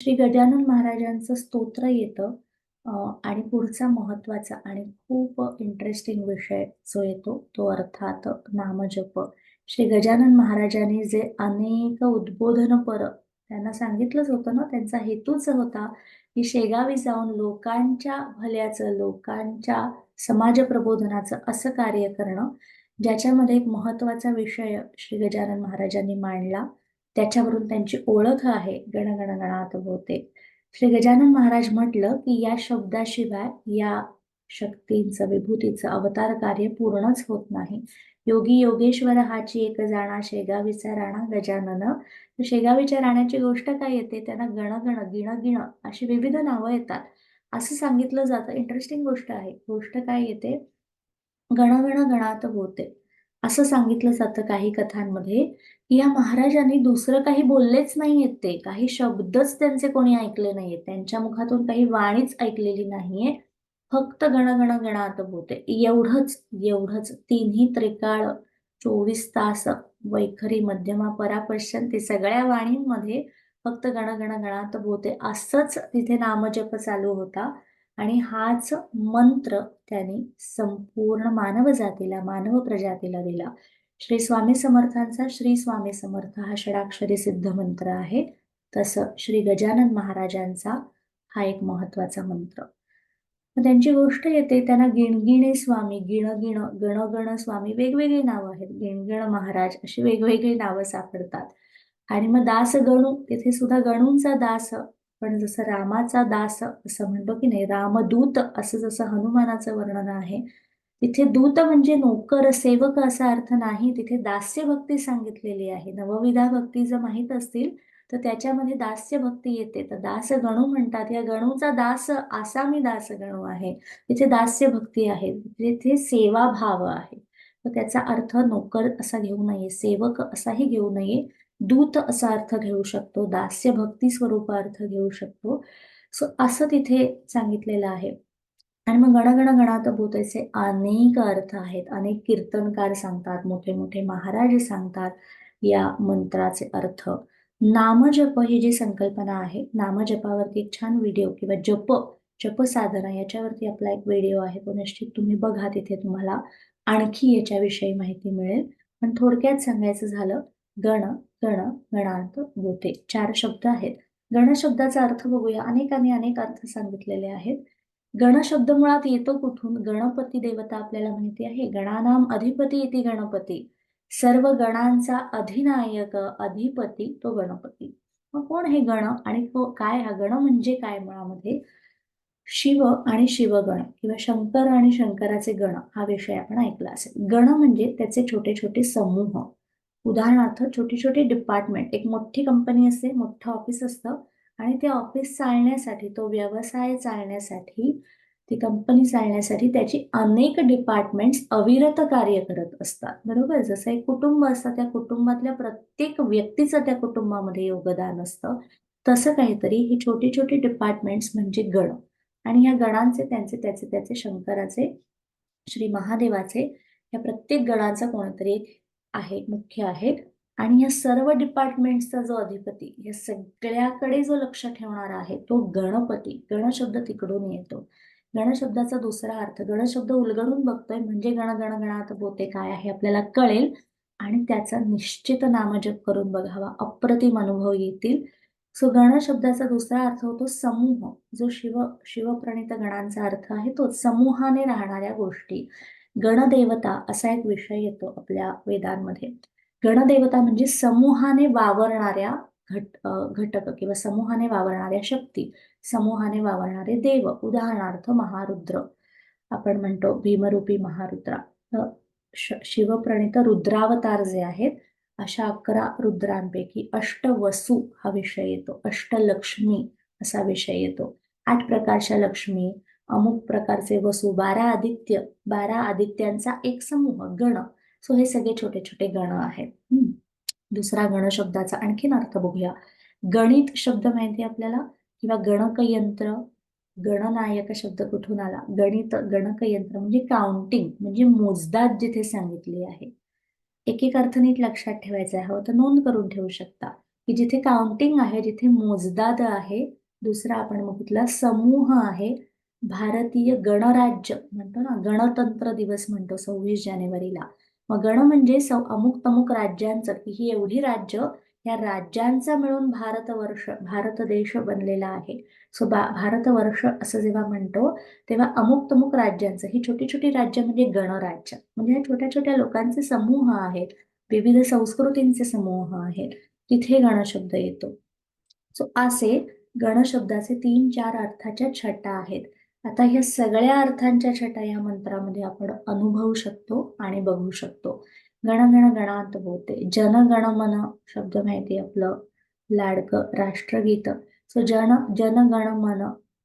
श्री गजानन महाराजांचं स्तोत्र येतं आणि पुढचा महत्त्वाचा आणि खूप इंटरेस्टिंग विषय जो येतो तो अर्थात नामजप. श्री गजानन महाराजांनी जे अनेक उद्बोधन पर त्यांना सांगितलंच होतं ना त्यांचा हेतूच होता की शेगावी जाऊन लोकांच्या भल्याचं लोकांच्या समाज प्रबोधनाचं असं कार्य करणं ज्याच्यामध्ये एक महत्त्वाचा विषय श्री गजानन महाराजांनी मांडला. त्याच्यावरून त्यांची ओळख आहे. गणगणगणात होते. श्री गजानन महाराज म्हटलं की या शब्दाशिवाय या शक्तींचं विभूतीचं अवतार कार्य पूर्णच होत नाही. योगी योगेश्वर हाची एक जाणा शेगावीचा राणा गजानन. शेगावीच्या राण्याची गोष्ट काय येते? त्यांना गणगण गिण गिण अशी विविध नावं येतात. असं सांगितलं जातं. इंटरेस्टिंग गोष्ट आहे. गोष्ट काय येते? गणगण गणात होते. असं सांगितलं जातं काही कथांमध्ये. या महाराजांनी दुसरं काही बोललेच नाहीयेत ते. काही शब्दच त्यांचे कोणी ऐकले नाहीयेत. त्यांच्या मुखातून काही वाणीच ऐकलेली नाहीये. फक्त गणगण गणात होते. एवढंच एवढंच. तिन्ही त्रिकाळ चोवीस तास वैखरी मध्यमा परापश्यंती सगळ्या वाणींमध्ये फक्त गणगण गणात होते. असंच तिथे नामजप चालू होता. आणि हाच मंत्र त्यांनी संपूर्ण मानव जातीला मानव प्रजातीला दिला. श्री स्वामी समर्थांचा श्री स्वामी समर्थ हा षडाक्षरी सिद्ध मंत्र आहे. तसं श्री गजानन महाराजांचा हा एक महत्त्वाचा मंत्र. त्यांची गोष्ट येते त्यांना गिणगिणे स्वामी गिणगिण गणगण स्वामी वेगवेगळी नावं आहेत. गिणगिण महाराज अशी वेगवेगळी नावं सापडतात. आणि मग दास गणू तिथे सुद्धा गणूंचा दास पण जसं रामाचा दास असं म्हणतो की नाही रामदूत असं जसं हनुमानाचं वर्णन आहे तिथे दूत म्हणजे नोकर सेवक असा अर्थ नाही. तिथे दास्य भक्ती सांगितलेली आहे. नवविधा भक्ती जर माहीत असतील तर त्याच्यामध्ये दास्य भक्ती येते. तर दास गणू म्हणतात. या गणूचा दास आसामी दास गणू आहे. तिथे दास्य भक्ती आहे. तिथे सेवा भाव आहे. तर त्याचा अर्थ नोकर असा घेऊ नये सेवक असाही घेऊ नये दूत असा अर्थ घेऊ शकतो दास्य भक्ती स्वरूप अर्थ घेऊ शकतो. सो असं तिथे सांगितलेलं आहे. आणि मग गणगण गणात असे अनेक अर्थ आहेत. अनेक कीर्तनकार सांगतात मोठे मोठे महाराज सांगतात या मंत्राचे अर्थ. नामजप ही जी संकल्पना आहे नामजपावरती एक छान व्हिडिओ किंवा जप जप साधना याच्यावरती आपला एक व्हिडिओ आहे. तो निश्चित तुम्ही बघा तिथे तुम्हाला आणखी याच्याविषयी माहिती मिळेल. पण थोडक्यात सांगायचं झालं गण गण गणांत गोते चार शब्द आहेत. गण शब्दाचा अर्थ बघूया. अनेकांनी अनेक अर्थ सांगितलेले आहेत. गण शब्द मुळात येतो कुठून? गणपती देवता आपल्याला माहिती आहे. गणानाम अधिपती येते गणपती. सर्व गणांचा अधिनायक अधिपती तो गणपती. मग कोण हे गण आणि काय? हा गण म्हणजे काय मुळामध्ये? शिव आणि शिवगण किंवा शंकर आणि शंकराचे गण. हा विषय आपण ऐकला असेल. गण म्हणजे त्याचे छोटे छोटे समूह. उदाहरणार्थ छोटी छोटी डिपार्टमेंट. एक मोठी कंपनी असते मोठं ऑफिस असतं. आणि ते ऑफिस चालण्यासाठी तो व्यवसाय चालण्यासाठी ती कंपनी चालण्यासाठी त्याची अनेक डिपार्टमेंट्स अविरत कार्य करत असतात. बरोबर? जसं एक कुटुंब असतं त्या कुटुंबातल्या प्रत्येक व्यक्तीचं त्या कुटुंबामध्ये योगदान असतं. तसं काहीतरी ही छोटी छोटी डिपार्टमेंट्स म्हणजे गण. आणि ह्या गणांचे त्यांचे त्याचे त्याचे शंकराचे श्री महादेवाचे या प्रत्येक गणाचा कोणतरी आहे मुख्य आहेत. आणि या सर्व डिपार्टमेंटचा जो अधिपती या सगळ्याकडे जो लक्ष ठेवणारा आहे तो गणपती. गणशब्द तिकडून येतो. गणशब्दाचा दुसरा अर्थ गणशब्द उलगडून बघतोय म्हणजे गण गण गणात बोते काय आहे आपल्याला कळेल. आणि त्याचा निश्चित नामजप करून बघावा. अप्रतिम अनुभव येतील. सो गणशब्दाचा दुसरा अर्थ होतो समूह. जो शिव शिवप्रणित गणांचा अर्थ आहे तो समूहाने राहणाऱ्या गोष्टी. गणदेवता असा एक विषय येतो आपल्या वेदांमध्ये. गणदेवता म्हणजे समूहाने वावरणाऱ्या घट घटक किंवा समूहाने वावरणाऱ्या शक्ती समूहाने वावरणारे देव. उदाहरणार्थ महारुद्र. आपण म्हणतो भीमरूपी महारुद्रा. शिवप्रणित रुद्रावतार जे आहेत अशा अकरा रुद्रांपैकी अष्टवसू हा विषय येतो. अष्टलक्ष्मी असा विषय येतो. आठ प्रकारच्या लक्ष्मी अमुक प्रकारचे वसू बारा आदित्य. बारा आदित्यांचा एक समूह गण. सो हे सगळे छोटे छोटे गण आहेत. दुसरा गण शब्दाचा आणखीन अर्थ बघूया. गणित शब्द माहिती आपल्याला? किंवा गणक यंत्र गणनायक शब्द कुठून आला? गणित गणक यंत्र म्हणजे काउंटिंग म्हणजे मोजदाद जिथे सांगितली आहे. एक एक अर्थ नीट लक्षात ठेवायचा हवं तर नोंद करून ठेवू शकता. की जिथे काउंटिंग आहे जिथे मोजदाद आहे दुसरा आपण बघितला समूह आहे भारतीय गणराज्य. म्हणतो ना गणतंत्र दिवस म्हणतो सव्वीस जानेवारीला. मग गण म्हणजे सौ अमुक तमुक राज्यांचं. की ही एवढी राज्य या राज्यांचा मिळून भारतवर्ष भारत देश बनलेला आहे. सो बा भारतवर्ष असं जेव्हा म्हणतो तेव्हा अमुक तमुक राज्यांचं ही छोटी छोटी राज्य म्हणजे गणराज्य. म्हणजे ह्या छोट्या छोट्या लोकांचे समूह आहेत विविध संस्कृतींचे समूह आहेत तिथे गणशब्द येतो. सो असे गणशब्दाचे तीन चार अर्थाच्या छटा आहेत. आता ह्या सगळ्या अर्थांच्या छटा या मंत्रामध्ये आपण अनुभवू शकतो आणि बघू शकतो. गण गण गणात होते. जनगण मन शब्द माहिती आपलं? लाडकं राष्ट्रगीत. सो जन जनगण मन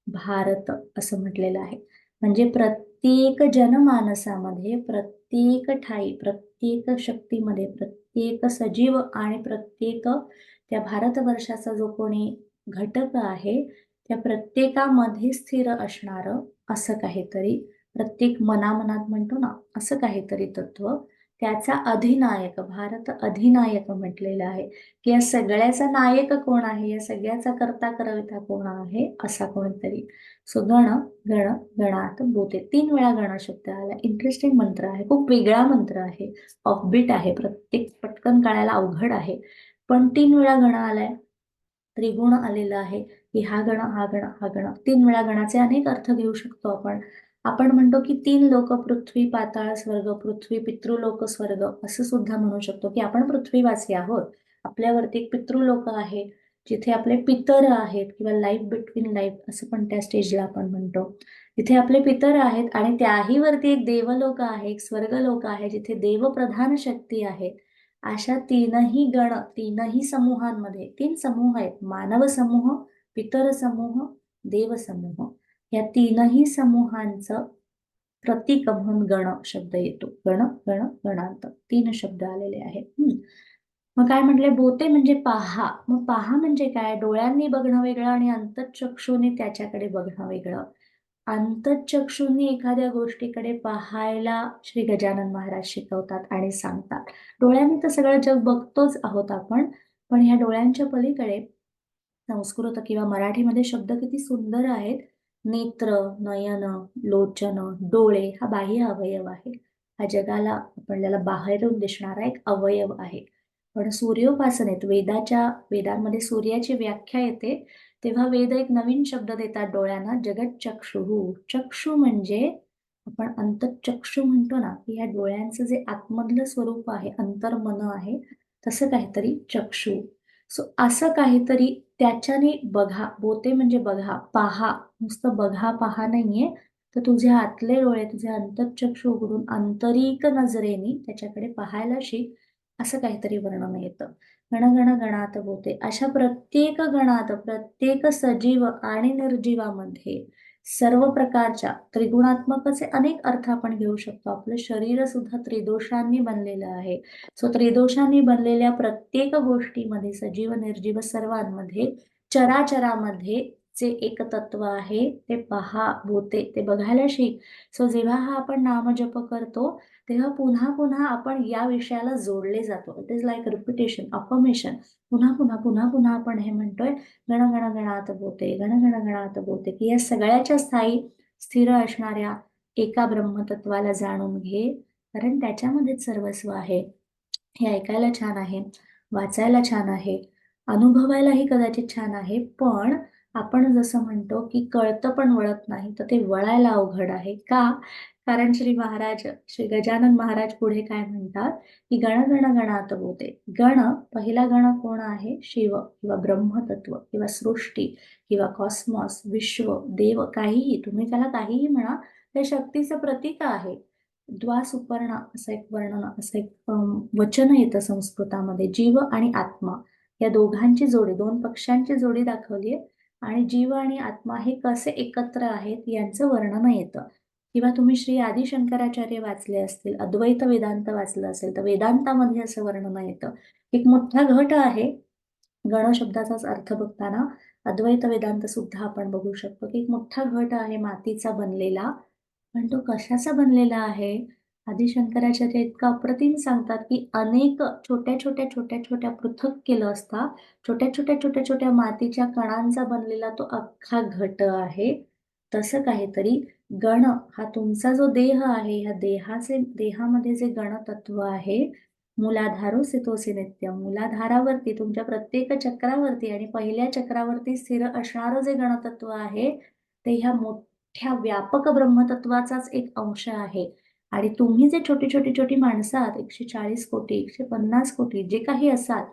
भारत असं म्हटलेलं आहे. म्हणजे प्रत्येक जनमानसामध्ये प्रत्येक ठाई प्रत्येक शक्तीमध्ये प्रत्येक सजीव आणि प्रत्येक त्या भारतवर्षाचा जो कोणी घटक आहे त्या प्रत्येकामध्ये स्थिर असणारं असं काहीतरी प्रत्येक मनामनात म्हणतो ना असं काहीतरी तत्व त्याचा अधिनायक भारत अधिनायक म्हटलेला आहे. की या सगळ्याचा नायक कोण आहे? या सगळ्याचा करता करविता कोण आहे? असा कोणीतरी. सो गण गण गणात बोते तीन वेळा गण शब्द आला. इंटरेस्टिंग मंत्र आहे. खूप वेगळा मंत्र आहे. ऑफबीट आहे. प्रत्येक पटकन कळायला अवघड आहे. पण तीन वेळा गण आलाय. त्रिगुण आलेला आहे. की हा गण हा गण हा गण. तीन वेळा गणाचे अनेक अर्थ घेऊ शकतो आपण. आपण म्हणतो की तीन लोक पृथ्वी पाताळ स्वर्ग पृथ्वी पितृलोक स्वर्ग असं सुद्धा म्हणू शकतो की आपण पृथ्वीवासी आहोत. आपल्यावरती एक पितृलोक आहे जिथे आपले पितर आहेत किंवा लाईफ बिटवीन लाईफ असं पण त्या स्टेजला आपण म्हणतो. जिथे आपले पितर आहेत आणि त्याही वरती एक देवलोक आहे एक स्वर्गलोक आहे जिथे देवप्रधान शक्ती आहे अशा तीनही गण तीनही समूहांमध्ये तीन समूह आहेत मानव समूह पितर समूह देव समूह या तीनही समूहांचं प्रतीक म्हणून गण शब्द येतो. गण गण गणांत. तीन शब्द आलेले आहेत. मग काय म्हटले? बोते म्हणजे पहा. मग पहा म्हणजे काय? डोळ्यांनी बघणं वेगळं आणि अंतचक्षुने त्याच्याकडे बघणं वेगळं. अंतचक्षुंनी एखाद्या गोष्टीकडे पाहायला श्री गजानन महाराज शिकवतात आणि सांगतात. डोळ्यांनी तर सगळं जग बघतोच आहोत आपण पण ह्या डोळ्यांच्या पलीकडे संस्कृत किंवा मराठीमध्ये शब्द किती सुंदर आहेत. नेत्र नयन लोचन डोळे हा बाह्य अवयव आहे. हा जगाला आपल्याला बाहेरून दिसणारा एक अवयव आहे. पण सूर्योपासनेत वेदाच्या वेदांमध्ये सूर्याची व्याख्या येते. तेव्हा वेद एक नवीन शब्द देतात डोळ्यांना जगत चक्षु. चक्षु म्हणजे आपण अंतचक्षु म्हणतो ना की ह्या डोळ्यांचं जे आतमधलं स्वरूप आहे अंतर्मन आहे तसं काहीतरी चक्षु. सो असं काहीतरी त्याच्याने बघा बोते म्हणजे बघा पहा नुसतं बघा पहा नाहीये. तर तुझे आतले डोळे तुझे अंतचक्षु उघडून आंतरिक नजरेने त्याच्याकडे पाहायला शिक. असं काहीतरी वर्णन येतं. गणगण गणात बोते अशा प्रत्येक गणात प्रत्येक सजीव आणि निर्जीवामध्ये सर्व प्रकारच्या त्रिगुणात्मकचे अनेक अर्थ आपण घेऊ शकतो. आपलं शरीर सुद्धा त्रिदोषांनी बनलेलं आहे. सो त्रिदोषांनी बनलेल्या प्रत्येक गोष्टीमध्ये सजीव निर्जीव सर्वांमध्ये चराचरामध्ये जे एक तत्व आहे ते पहा होते ते बघायला शिक सो जेव्हा हा आपण नामजप करतो तेव्हा पुन्हा पुन्हा आपण या विषयाला जोडले जातो. It is like repetition affirmation पुन्हा पुन्हा पुन्हा पुन्हा आपण हे म्हणतोय गण गण गणात बोते गण बोते की या सगळ्याच्या स्थायी स्थिर असणाऱ्या एका ब्रह्मतत्वाला जाणून घे. कारण त्याच्यामध्येच सर्वस्व आहे. हे ऐकायला छान आहे वाचायला छान आहे अनुभवायलाही कदाचित छान आहे पण आपण जसं म्हणतो की कळतं पण वळत नाही तर ते वळायला अवघड आहे. का? कारण श्री महाराज श्री गजानन महाराज पुढे काय म्हणतात? की गण गण गणात बोते गण पहिला गण कोण आहे? शिव किंवा ब्रह्मतत्व किंवा सृष्टी किंवा कॉस्मॉस विश्व देव काहीही. तुम्ही त्याला काहीही म्हणा त्या शक्तीचं प्रतीक आहे. द्वासुपर्ण असं एक वर्णन असं एक वचन येतं संस्कृतामध्ये. जीव आणि आत्मा या दोघांची जोडी दोन पक्षांची जोडी दाखवली आहे आणि जीव आणि आत्मा हे कसे एकत्र आहेत यांचं वर्णन येतं. किंवा तुम्ही श्री आदिशंकराचार्य वाचले असतील अद्वैत वेदांत वाचलं असेल तर वेदांतामध्ये असं वर्णन येतं. एक मोठा घट आहे गण शब्दाचाच अर्थ बघताना अद्वैत वेदांत सुद्धा आपण बघू शकतो की एक मोठा घट आहे मातीचा बनलेला. पण तो कशाचा बनलेला आहे? आदिशंकराचार्य इतकं अप्रतिम सांगतात की अनेक छोट्या छोट्या छोट्या छोट्या पृथक केलं असता छोट्या छोट्या छोट्या छोट्या मातीच्या कणांचा बनलेला तो अख्खा घट आहे. तसं काहीतरी गण हा तुमचा जो देह आहे ह्या देहाचे देहामध्ये जे गणतत्व आहे मुलाधारो सितोसी नित्य मुलाधारावरती तुमच्या प्रत्येक चक्रावरती आणि पहिल्या चक्रावरती स्थिर असणारं जे गणतत्व आहे ते ह्या मोठ्या व्यापक ब्रह्मतत्वाचाच एक अंश आहे. आणि तुम्ही जे छोटी छोटी छोटी माणसं आहात एकशे चाळीस कोटी एकशे पन्नास कोटी जे काही असाल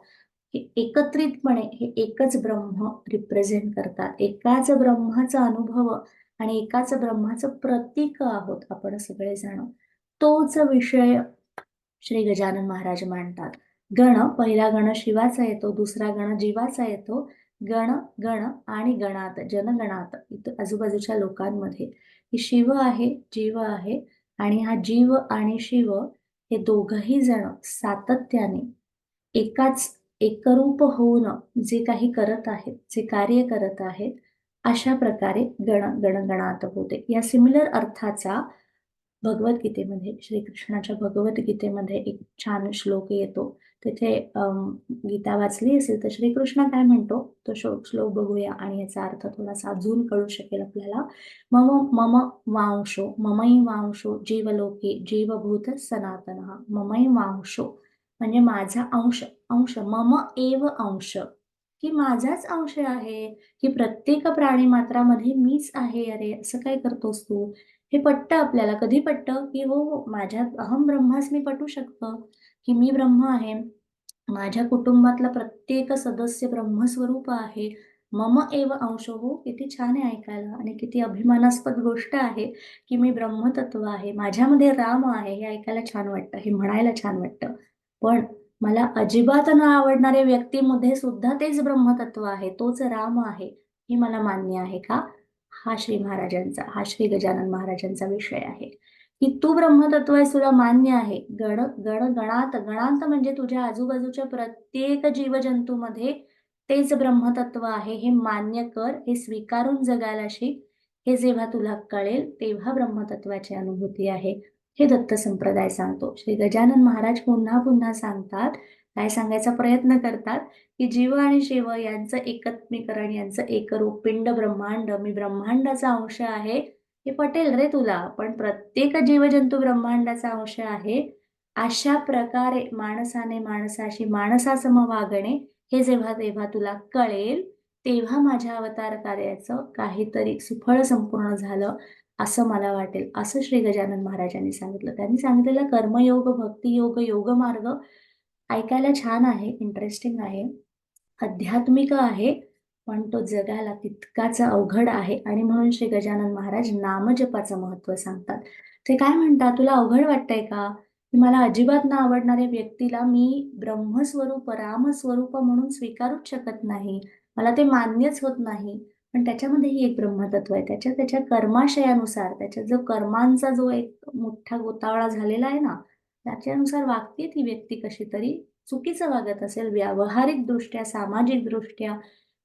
हे एकत्रितपणे हे एकच ब्रह्म रिप्रेझेंट करतात. एकाच ब्रह्माचा अनुभव आणि एकाच ब्रह्माचं प्रतीक आहोत आपण सगळेजण. तोच विषय श्री गजानन महाराज मांडतात. गण पहिला गण शिवाचा येतो दुसरा गण जीवाचा येतो. गण गण आणि गणात जनगणात इथं आजूबाजूच्या लोकांमध्ये. की शिव आहे जीव आहे आणि हा जीव आणि शिव हे दोघही जण सातत्याने एकाच एकरूप होऊन जे काही करत आहेत जे कार्य करत आहेत अशा प्रकारे गण गणगणात होते. या सिमिलर अर्थाचा भगवद्गीतेमध्ये श्रीकृष्णाच्या भगवद्गीतेमध्ये एक छान श्लोक येतो. तिथे गीता वाचली असेल तर श्रीकृष्ण काय म्हणतो? तो श्लोक श्लोक बघूया आणि याचा अर्थ थोडासा अजून कळू शकेल आपल्याला. मम मम वांशो ममई वांशो जीवलोके जीवभूत सनातन ममई वांशो म्हणजे माझा अंश अंश मम एव अंश. की माझाच अंश आहे की प्रत्येक प्राणी मात्रामध्ये मीच आहे अरे असं काय करतोस तू? हे पटतं आपल्याला. कधी पटतं? की हो हो अहम ब्रह्मास मी पटू शकतं. की मी ब्रह्म आहे. माझ्या कुटुंबातला प्रत्येक सदस्य ब्रह्मस्वरूप आहे. मम एव अंश हो किती छान आहे ऐकायला. आणि किती अभिमानास्पद गोष्ट आहे की मी ब्रह्मतत्व आहे. माझ्यामध्ये राम आहे हे ऐकायला छान वाटतं. हे म्हणायला छान वाटतं. पण मला अजिबात न आवडणाऱ्या व्यक्तीमध्ये सुद्धा तेच ब्रह्मतत्व आहे. तोच राम आहे. हे मला मान्य आहे का? हा श्री महाराजांचा हा श्री गजानन महाराजांचा विषय आहे. की तू ब्रह्मतत्व आहे तुला मान्य आहे. गण गण गणात गणांत म्हणजे तुझ्या आजूबाजूच्या प्रत्येक जीवजंतूमध्ये तेच ब्रह्मतत्व आहे. हे मान्य कर हे स्वीकारून जगायला शिक. हे जेव्हा तुला कळेल तेव्हा ब्रह्मतत्वाची अनुभूती आहे. हे दत्त संप्रदाय सांगतो. श्री गजानन महाराज पुन्हा पुन्हा सांगतात काय सांगायचा प्रयत्न करतात की जीव आणि शिव यांचं एकत्मीकरण यांचं एकरूप पिंड ब्रह्मांड मी ब्रह्मांडाचा अंश आहे हे पटेल रे तुला पण प्रत्येक जीवजंतू ब्रह्मांडाचा अंश आहे अशा प्रकारे माणसाने माणसाशी माणसासम वागणे हे जेव्हा तेव्हा तुला कळेल तेव्हा माझ्या अवतार कार्याचं काहीतरी सुफळ संपूर्ण झालं असं मला वाटेल असं श्री गजानन महाराजांनी सांगितलं. त्यांनी सांगितलेलं कर्मयोग भक्तियोग योग मार्ग ऐकायला छान आहे इंटरेस्टिंग आहे. आध्यात्मिक आहे पण तो जगायला तितकाच अवघड आहे. आणि म्हणून श्री गजानन महाराज नामजपाचं महत्त्व सांगतात. ते काय म्हणतात? तुला अवघड वाटतंय का? की मला अजिबात ना आवडणाऱ्या व्यक्तीला मी ब्रह्मस्वरूप रामस्वरूप म्हणून स्वीकारूच शकत नाही. मला ते मान्यच होत नाही. पण त्याच्यामध्येही एक ब्रह्मतत्व आहे. त्याच्या त्याच्या कर्माशयानुसार त्याच्या जो कर्मांचा जो एक मोठा गोतावळा झालेला आहे ना त्याच्यानुसार वागते ती व्यक्ती कशी तरी. चुकीचं वागत असेल व्यावहारिक दृष्ट्या सामाजिक दृष्ट्या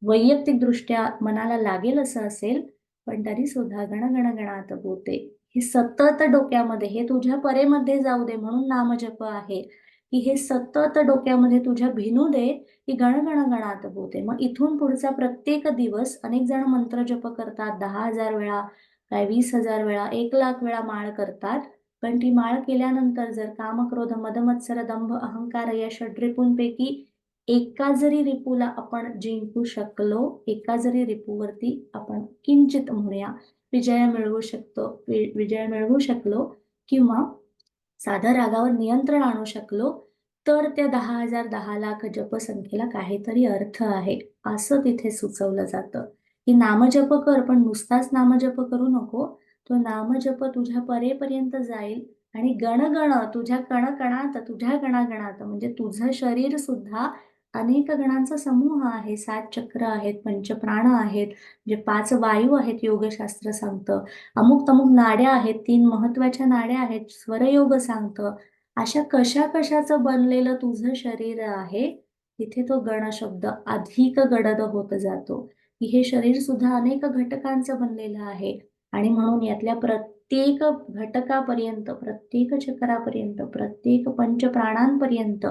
वैयक्तिक दृष्ट्या मनाला लागेल असं असेल पण तरी सुद्धा गणगणगणात बोलते हे सतत डोक्यामध्ये हे तुझ्या परेमध्ये जाऊ दे म्हणून नामजप आहे. की हे सतत डोक्यामध्ये तुझ्या भिनू दे की गणगण गणात मग इथून पुढचा प्रत्येक दिवस अनेक जण मंत्र जप करतात. दहा हजार वेळा काय वीस हजार वेळा एक लाख वेळा माळ करतात. पण ती माळ केल्यानंतर जर कामक्रोध मदमत्सर दंभ अहंकार या षड्रिपूंपैकी एका जरी रिपूला आपण जिंकू शकलो एका जरी रिपूवरती आपण किंचित म्हणूया विजय मिळवू शकतो विजय मिळवू शकलो किंवा साध्या रागावर नियंत्रण आणू शकलो तर त्या दहा हजार दहा लाख जपसंख्येला काहीतरी अर्थ आहे असं तिथे सुचवलं जातं. की नामजप कर पण नुसताच नामजप करू नको. तो नामजप तुझ्या परेपर्यंत जाईल आणि गणगण तुझ्या कणकणात तुझ्या गणागणात म्हणजे तुझं शरीर सुद्धा अनेक गणांचा समूह आहे. सात चक्र आहेत पंचप्राण आहेत जे पाच वायू आहेत योगशास्त्र सांगतं. अमुक तमुक नाड्या आहेत तीन महत्त्वाच्या नाड्या आहेत स्वरयोग सांगतं. अशा कशा कशाचं बनलेलं तुझं शरीर आहे तिथे तो गण शब्द अधिक गडद होत जातो. की हे शरीर सुद्धा अनेक घटकांचं बनलेलं आहे. आणि म्हणून यातल्या प्रत्येक घटकापर्यंत प्रत्येक चक्रापर्यंत प्रत्येक पंचप्राणांपर्यंत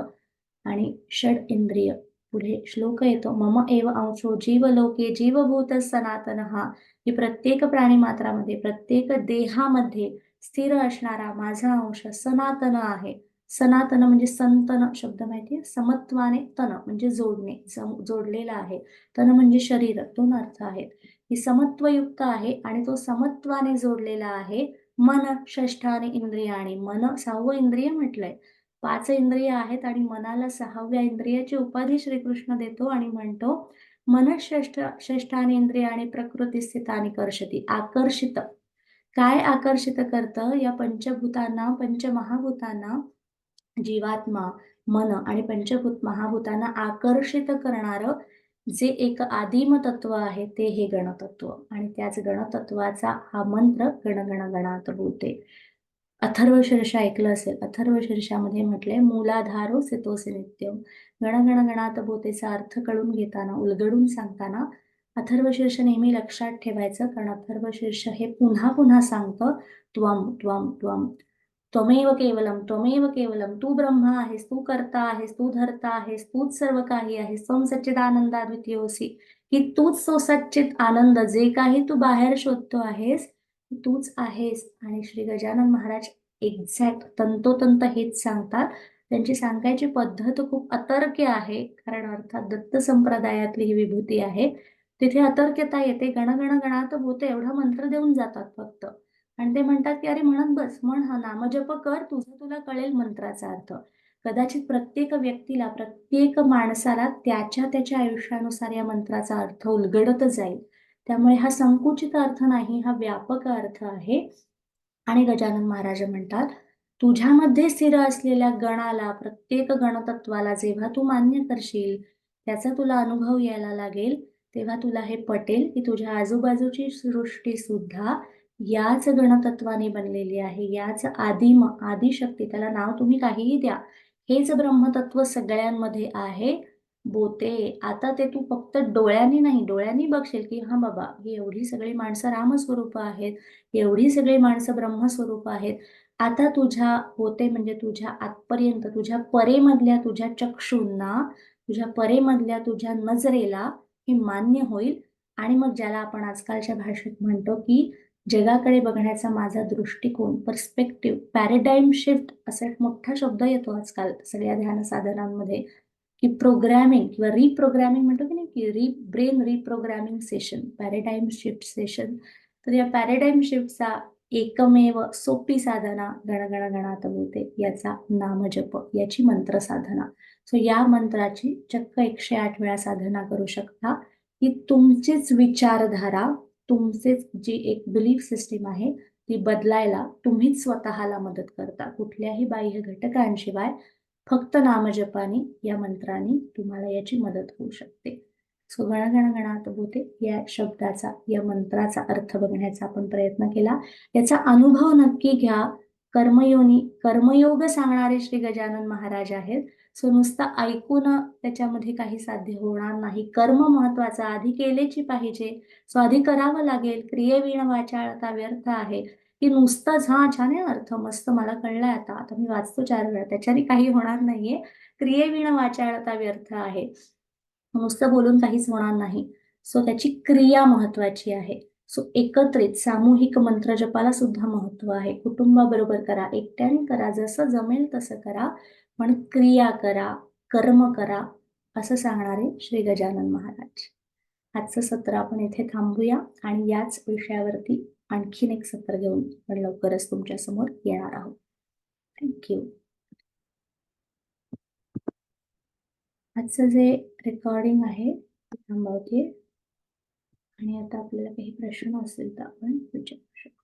आणि षड इंद्रिय. पुढे श्लोक येतो मम एव अंशो जीव लोके जीवभूत सनातन. हा ही प्रत्येक प्राणी मात्रामध्ये प्रत्येक देहामध्ये स्थिर असणारा माझा अंश सनातन आहे. सनातन म्हणजे संतन शब्द माहितीये? समत्वाने तन म्हणजे जोडणे जोडलेला आहे. तन म्हणजे शरीर दोन अर्थ आहेत. ही समत्वयुक्त आहे आणि तो समत्वाने जोडलेला आहे. मन षष्ठाने इंद्रियाने मन सहावं इंद्रिय म्हटलंय. पाच इंद्रिय आहेत आणि मनाला सहाव्या इंद्रियाची उपाधी श्रीकृष्ण देतो आणि म्हणतो मनश्रेष्ठ षष्ठाने इंद्रिय आणि प्रकृती स्थिताने कर्षती आकर्षित. काय आकर्षित करतं? या पंचभूतांना पंचमहाभूतांना जीवात्मा मन आणि पंचभूत महाभूतांना आकर्षित करणार जे एक आदिम तत्व आहे ते हे गणतत्व. आणि त्याच गणतत्वाचा हा मंत्र गणगण गणात बोलते अथर्व शीर्ष ऐकलं असेल. अथर्व शीर्षामध्ये म्हटले मूलाधारो सितोसे नित्यम गणगण गणात बोतेचा अर्थ कळून घेताना उलगडून सांगताना अथर्व शीर्ष नेहमी लक्षात ठेवायचं. कारण अथर्व शीर्ष हे पुन्हा पुन्हा सांगतं त्वम त्वम त्वम त्वमेव केवलम त्वमेव केवलम तू ब्रह्म आहेस तू करता आहेस तू धरता आहेस तूच सर्व काही आहेस सोम सच्चिदानंद अद्वितीयोसी की तूच तो सच्चित आनंद जे काही तू बाहेर शोधतो आहेस तूच आहेस. आणि श्री गजानन महाराज एक्झॅक्ट तंतोतंत हेच सांगतात. त्यांची सांगायची पद्धत खूप अतर्क्य आहे कारण अर्थात दत्त संप्रदायातली ही विभूती आहे. तिथे अतर्क्यता येते गणगण गणात होते एवढा मंत्र देऊन जातात फक्त. आणि ते म्हणतात की अरे म्हणत बस म्हण हा नामजप कर तुझं तुला कळेल मंत्राचा अर्थ. कदाचित प्रत्येक व्यक्तीला प्रत्येक माणसाला त्याच्या त्याच्या आयुष्यानुसार या मंत्राचा अर्थ उलगडत जाईल. त्यामुळे हा संकुचित अर्थ नाही हा व्यापक अर्थ आहे. आणि गजानन महाराज म्हणतात तुझ्यामध्ये स्थिर असलेल्या गणाला प्रत्येक गणतत्वाला जेव्हा तू मान्य करशील त्याचा तुला अनुभव यायला लागेल. तेव्हा तुला हे पटेल की तुझ्या आजूबाजूची सृष्टी सुद्धा याच गणतत्वाने बनलेली आहे याच आदिम आदिशक्ती त्याला नाव तुम्ही काहीही द्या. हेच ब्रह्मतत्व सगळ्यांमध्ये आहे बोते. आता ते तू फक्त डोळ्यांनी नाही डोळ्यांनी बघशील की हा बाबा ही एवढी सगळी माणसं रामस्वरूप आहेत एवढी सगळी माणसं ब्रह्मस्वरूप आहेत. आता तुझ्या होते म्हणजे तुझ्या आतपर्यंत तुझ्या परेमधल्या तुझ्या चक्षूंना तुझ्या परेमधल्या तुझ्या नजरेला हे मान्य होईल. आणि मग ज्याला आपण आजकालच्या भाषेत म्हणतो की जगाकडे बघण्याचा माझा दृष्टिकोन पर्स्पेक्टिव्ह पॅरेडाईम शिफ्ट असा एक मोठा शब्द येतो आजकाल सगळ्या ध्यान साधनांमध्ये. की प्रोग्रॅमिंग किंवा रिप्रोग्रॅमिंग म्हणतो की नाही की re brain reprogramming session paradigm shift session तर या पॅरेडाईम शिफ्टचा एकमेव सोपी साधना गणगण गणात बोलते याचा नामजप याची मंत्र साधना सो या मंत्राची चक्क एकशे आठ वेळा साधना करू शकता की तुमचीच विचारधारा तुमचेच जी एक बिलीफ सिस्टीम आहे ती बदलायला तुम्हीच स्वतःला मदत करता. कुठल्याही बाह्य घटकांशिवाय फक्त नामजपानी या मंत्राने तुम्हाला याची मदत होऊ शकते. सो गणगणगणात होते. या शब्दाचा या मंत्राचा अर्थ बघण्याचा आपण प्रयत्न केला. याचा अनुभव नक्की घ्या. कर्मयोनी कर्मयोग सांगणारे श्री गजानन महाराज आहेत. सो नुसतं ऐकून त्याच्यामध्ये काही साध्य होणार नाही. कर्म महत्वाचं आधी केलेची पाहिजे. सो आधी करावं लागेल. क्रियेविण वाचाळता व्यर्थ आहे. की नुसतं झा छान आहे अर्थ. मस्त मला कळलाय आता. आता मी वाचतो चार वेळा. त्याच्याने काही होणार नाहीये. क्रियेविण वाचाळता व्यर्थ आहे. नुसतं बोलून काहीच होणार नाही. सो त्याची क्रिया महत्वाची आहे. सो एकत्रित सामूहिक मंत्र जपाला सुद्धा महत्त्व आहे. कुटुंबाबरोबर करा एकट्याने करा जसं जमेल तसं करा पण क्रिया करा कर्म करा असं सांगणारे श्री गजानन महाराज. आजचं सत्र आपण इथे थांबूया आणि याच विषयावरती आणखीन एक सत्र घेऊन आपण लवकरच तुमच्यासमोर येणार आहोत. थँक्यू आजचं जे रेकॉर्डिंग आहे ते थांबवते आणि आता आपल्याला काही प्रश्न असेल तर आपण विचारू शकतो.